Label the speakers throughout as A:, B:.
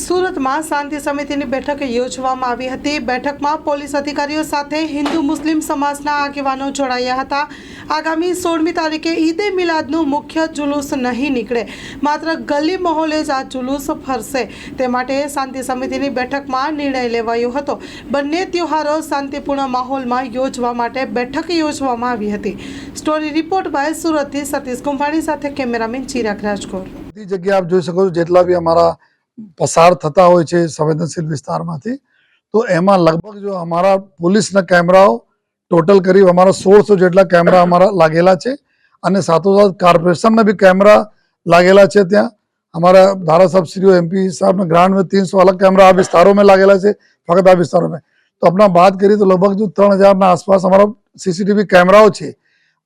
A: સુરતમાં શાંતિ સમિતિની બેઠક યોજવામાં આવી હતી. બેઠકમાં પોલીસ અધિકારીઓ સાથે હિન્દુ મુસ્લિમ સમાજના આગેવાનો જોડાયા હતા. આગામી સોળમી તારીખે ઈદે મિલાદનું મુખ્ય જુલુસ નહીં નીકળે. માત્ર ગલી મહોલે જ આ જુલુસ ફરશે તે માટે શાંતિ સમિતિની બેઠકમાં નિર્ણય લેવાયો હતો. બંને તહેવારો શાંતિપૂર્ણ માહોલમાં યોજવા માટે બેઠક યોજવામાં આવી હતી. સ્ટોરી રિપોર્ટ બાય સુરતથી સતીશ કુંભાણી સાથે કેમેરામેન ચિરાગ રાજકોટ
B: બધી જગ્યાએ આપ જોઈ શકો છો, જેટલા બી અમારા પસાર થતા હોય છે સંવેદનશીલ વિસ્તારમાંથી. તો એમાં લગભગ જો અમારા પોલીસના કેમેરાઓ ટોટલ કરી અમારા સોળસો જેટલા કેમેરા અમારા લાગેલા છે અને સાથોસાથ કોર્પોરેશનના બી કેમેરા લાગેલા છે ત્યાં. અમારા ધારાસભ્યશ્રીઓ એમપી સાહેબના ગ્રાન્ડ ત્રણસો અલગ કેમેરા આ વિસ્તારોમાં લાગેલા છે, ફક્ત આ વિસ્તારોમાં. તો આપણા વાત કરીએ તો લગભગ જો ત્રણ હજારના આસપાસ અમારા સીસીટીવી કેમેરાઓ છે,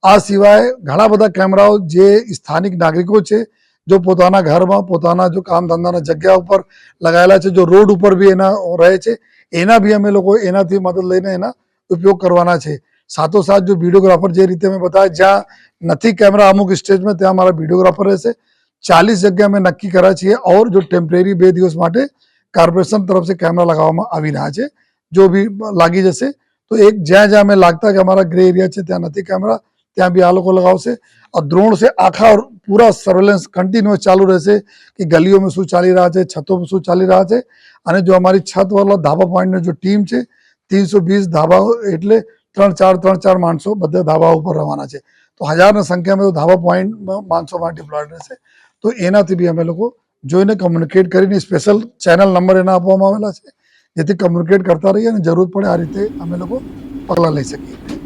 B: આ સિવાય ઘણા બધા કેમેરાઓ જે સ્થાનિક નાગરિકો છે જો પોતાના ઘરમાં, પોતાના જો કામ ધંધાના જગ્યા ઉપર લગાવેલા છે, જો રોડ ઉપર બી એના રહે છે, એના બી અમે લોકો એનાથી મદદ લઈને એના ઉપયોગ કરવાના છે. સાથોસાથ જો વિડીયોગ્રાફર જે રીતે મેં બતાવ્યા, જ્યાં નથી કેમેરા, અમુક સ્ટેજમાં ત્યાં અમારા વિડીયોગ્રાફર રહેશે. ચાલીસ જગ્યા મેં નક્કી કર્યા છીએ, ઓર જો ટેમ્પરેરી બે દિવસ માટે કોર્પોરેશન તરફ से કેમેરા લગાવવામાં આવી રહ્યા છે. જો બી લાગી જશે, તો એક જ્યાં જ્યાં મેં લાગતા કે અમારા ગ્રે એરિયા છે, ત્યાં નથી કેમેરા ત્યાં બી આ લોકો લગાવશે. આ દ્રોણ છે, આખા પૂરા सर्वेलेंस कंटिन्यू ચાલુ રહેશે કે ગલીઓમાં શું ચાલી રહ્યા છે, છતોમાં શું ચાલી રહ્યા છે. અને જો અમારી છતવાળા ધાબા પોઈન્ટની જો ટીમ છે ત્રીસો વીસ ધાબાઓ એટલે ત્રણ ચાર ત્રણ ચાર માણસો બધા ધાબા ઉપર રવાના છે. તો હજારની સંખ્યામાં ધાબા પોઈન્ટમાં માણસોમાં ડિપ્લોયડ રહેશે. તો એનાથી બી અમે લોકો જોઈને કમ્યુનિકેટ કરીને સ્પેશિયલ ચેનલ નંબર એના આપવામાં આવેલા છે. જેથી કમ્યુનિકેટ કરતા રહીએ અને જરૂર પડે આ રીતે અમે લોકો પગલાં લઈ શકીએ.